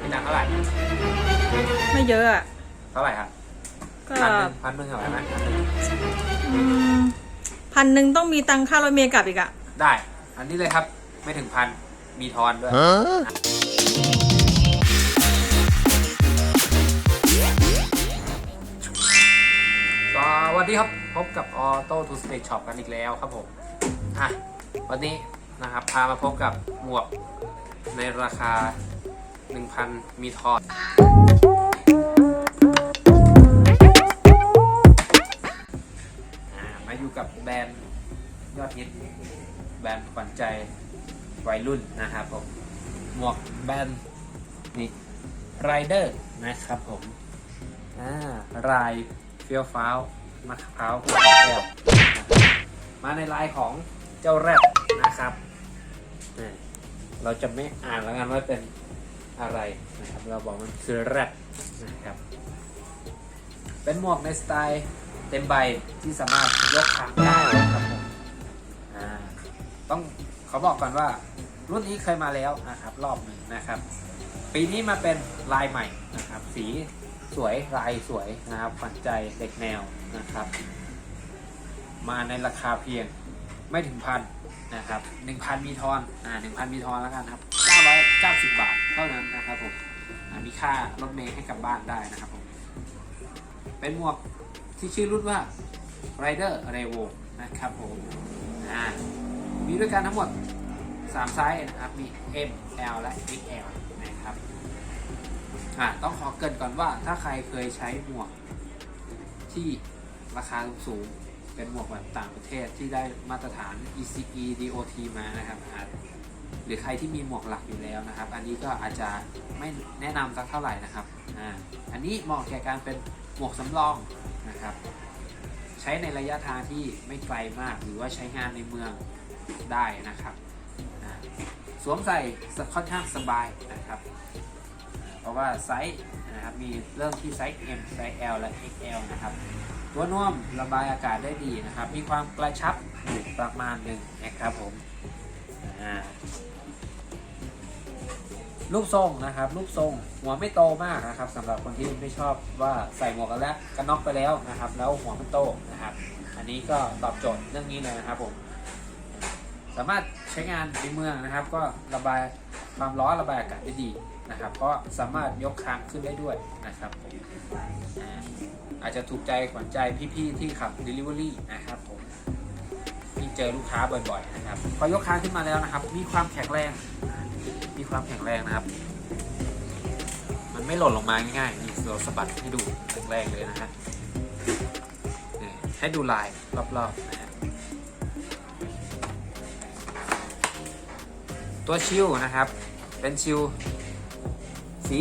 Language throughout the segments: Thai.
มีตังค์เท่าไหร่ไม่เยอะอะเท่าไหร่ครับก็ พันหนึ่งพันหนึ่งเท่าไหร่ไหมพันหนึ่งอืมพันหนึ่งต้องมีตังค่ารถเมล์กลับอีกอะได้ อันนี้เลยครับไม่ถึงพันมีทอนด้วย สวัสดีครับ พบกับ Auto to Spec Shop กันอีกแล้วครับผม อะ วันนี้นะครับ พามาพบกับหมวกในราคา 1,000 มีทอนมาอยู่กับแบรนด์ยอดฮิตแบรนด์ขวัญใจวัยรุ่นนะครับผม หมวกแบรนด์นี่ไรเดอร์นะครับผมอ่าายเฟี้ยวฟ้าวมะพร้าวแก้วมาในลายของเจ้าแรดนะครับ เราจะไม่อ่านแล้วกันว่าเป็น อะไรนะครับเราบอกมันคือแรดนะครับเป็นหมวกในสไตล์เต็มใบที่สามารถยกขางได้ครับผมต้องเขาบอกก่อนว่ารุ่นนี้เคยมาแล้วนะครับรอบหนึ่งนะครับ ปีนี้มาเป็นลายใหม่นะครับ สีสวยลายสวยนะครับฝันใจเด็กแนวนะครับ มาในราคาเพียงไม่ถึงพันนะครับหนึ่งพันมีทอนอ่าหนึ่งพันมีทอนแล้วกันครับ เก้าร้อยเก้าสิบบาทเท่านั้นนะครับผมอ่ามีค่ารถเมล์ให้กลับบ้านได้นะครับผม เป็นหมวกที่ชื่อรุ่นว่า Rider Revo นะครับผมมีด้วยกันทั้งหมด 3 ไซส์นะครับ มี M L และ XL นะครับต้องขอเกรินก่อนว่าถ้าใครเคยใช้หมวกที่ราคาสูงเป็นหมวกแบบต่างประเทศที่ได้มาตรฐาน ECE DOT มานะครับอาจ หรือใครที่มีหมวกหลักอยู่แล้วนะครับ อันนี้ก็อาจจะไม่แนะนำสักเท่าไหร่นะครับอ่าอันนี้เหมาะแก่การเป็นหมวกสำรองนะครับ ใช้ในระยะทางที่ไม่ไกลมากหรือว่าใช้งานในเมืองได้นะครับสวมใส่ค่อนข้างสบายนะครับ เพราะว่าไซส์นะครับมีเริ่มที่ไซส์ M ไซส์ L และ XL นะครับ ตัวนุ่มระบายอากาศได้ดีนะครับ มีความกระชับอยู่ประมาณหนึ่งนะครับผมอ่า รูปทรงนะครับรูปทรงหัวไม่โตมากนะครับสำหรับคนที่ไม่ชอบว่าใส่หมวกกันแล้วกันน็อกไปแล้วนะครับ แล้วหัวมันโตนะครับ อันนี้ก็ตอบโจทย์เรื่องนี้เลยนะครับผมสามารถใช้งานในเมืองนะครับ ก็ระบายความร้อนระบายอากาศได้ดีนะครับ ก็สามารถยกค้างขึ้นได้ด้วยนะครับผมอาอาจจะถูกใจขวัญใจพี่ๆที่ขับ Delivery นะครับผมที่เจอลูกค้าบ่อยๆนะครับพอยกค้างขึ้นมาแล้วนะครับ มีความแข็งแรง มีความแข็งแรงนะครับ มันไม่หล่นลงมาง่ายๆนี่เราสะบัดให้ดูแข็งแรงเลยนะฮะนี่ให้ดูลายรอบๆนะฮะตัวชิลนะครับ เป็นชิลสี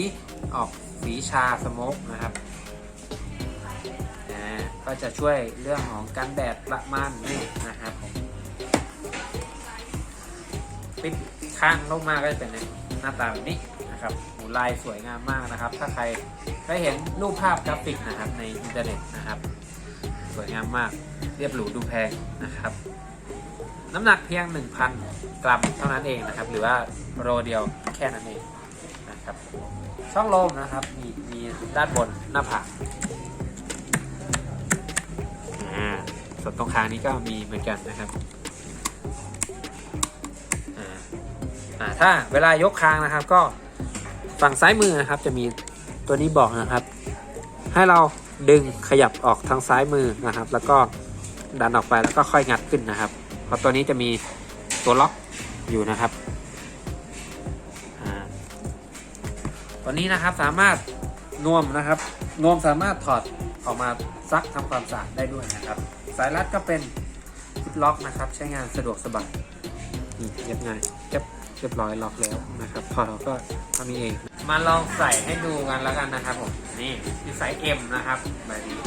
ออกสีชาสโมกนะครับอ่าก็จะช่วยเรื่องของกันแดดประมาณนี้นะครับผมปิด ข้างลงมาก็จะเป็นหน้าตาแบบนี้นะครับหูลายสวยงามมากนะครับ ถ้าใครได้เห็นรูปภาพกราฟิกนะครับในอินเทอร์เน็ตนะครับ สวยงามมากเรียบหรูดูแพงนะครับ น้ำหนักเพียง 1,000 กรัมเท่านั้นเองนะครับ หรือว่าโลเดียวแค่นั้นเองนะครับช่องลมนะครับมีมีด้านบนหน้าผากส่วนตรงคางนี้ก็มีเหมือนกันนะครับ อ่าถ้าเวลายกคางนะครับ ก็ฝั่งซ้ายมือนะครับ จะมีตัวนี้บอกนะครับ ให้เราดึงขยับออกทางซ้ายมือนะครับ แล้วก็ดันออกไปแล้วก็ค่อยงัดขึ้นนะครับ เพราะตัวนี้จะมีตัวล็อกอยู่นะครับตัวนี้นะครับสามารถนวมนะครับ นวมสามารถถอดออกมาซักทำความสะอาดได้ด้วยนะครับ สายรัดก็เป็นซิปล็อกนะครับ ใช้งานสะดวกสบายเรียบง่ายเรียบ เรียบร้อยล็อกแล้วนะครับ พอเราก็ท่านี้เอง มาลองใส่ให้ดูกันแล้วกันนะครับผมนี่คือไซส์ M นะครับแบบนี้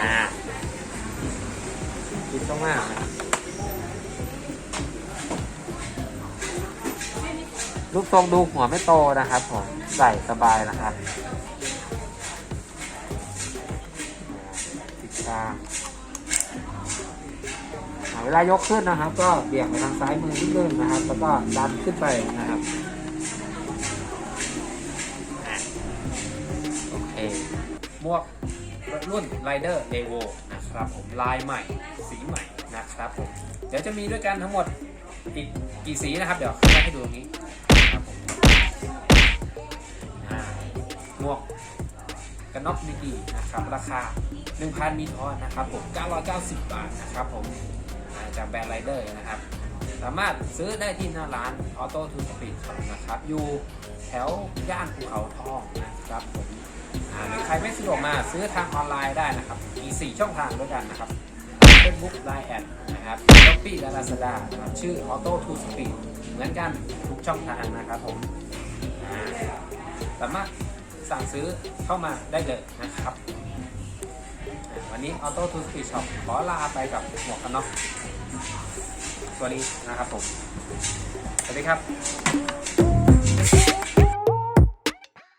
อ่าคิดต้องมากนะครับลูกทรงดูหัวไม่โตนะครับผมใส่สบายนะครับติดตาม วเวลายกขึ้นนะครับ ก็เบี่ยงไปทางซ้ายมือนิดนึงนะครับ แล้วก็ดันขึ้นไปนะครับโอเคหมวกรุ่น Rider r e v o นะครับผมลายใหม่สีใหม่นะครับผมเดี๋ยวจะมีด้วยกันทั้งหมดอีกกี่สีนะครับ เดี๋ยวขึ้นให้ดูตรงนี้นะครับผมหมวกกันน็อกดีๆนะครับ ราคา 1,000มีทอนนะครับผม 990 บาทนะครับผม จากแบรนด์ไรเดอร์นะครับ สามารถซื้อได้ที่หน้าร้านออโต้ทูสปีดนะครับ อยู่แถวย่านภูเขาทองนะครับผมหรือใครไม่สะดวกมาซื้อทางออนไลน์ได้นะครับ มี 4 ช่องทางด้วยกันนะครับ Facebook Line แอดนะครับช้อปปี้และ Lazada นะครับชื่อ Auto to Speed เหมือนกันทุกช่องทางนะครับผมสามารถสั่งซื้อเข้ามาได้เลยนะครับ วันนี้ Auto to Speed Shop ขอลาไปกับหมวกกันน็อก ตัวนี้นะครับผมสวัสดีครับ